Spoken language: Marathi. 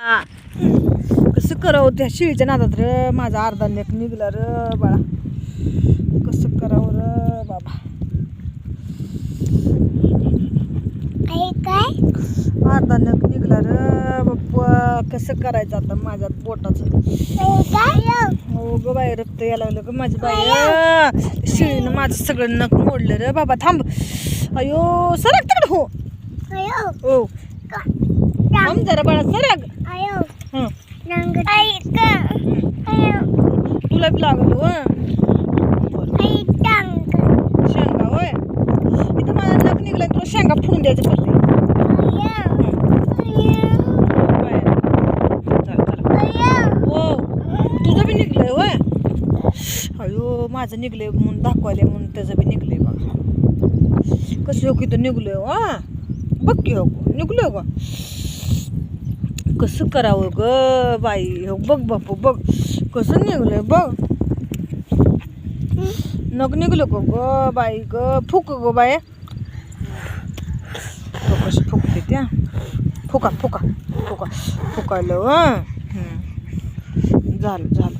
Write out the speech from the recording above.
कसं करावं त्या शिळीच्या नादात र? माझा अर्धा नेक निघला र बाळा. कसं करावं र बाबा? अर्धा नेक निघला र बाप्पा. कसं करायचं आता माझ्या पोटाचं हो ग बाई रक्त यायला लागलं ग माझं बाई. शिळीनं माझं सगळं नख मोडलं र बाबा. थांब. अयो सरक तिकडे हो. हो. थांब जरा बाळा सरक हं तुला बी लागल शेंगा होय. इथं माझा नख निघलाय तुला शेंगा फोडून द्यायचं पडते. हो. तुझं बी निघलंय होय. अयो माझं निघलंय म्हणून दाखवायला म्हणून त्याचं बी निघलंय बघा. कसं हो किती निघलंय हो. बघ की हो निघलंय का कसं करावं ग बाई? हो बघ बापू बघ. कसं निघलंय बघ. नग निघलो ग ग बाई ग. फुक ग बाय कशी फुकते त्या? फुका फुका फुका फुकालो झालं झालं.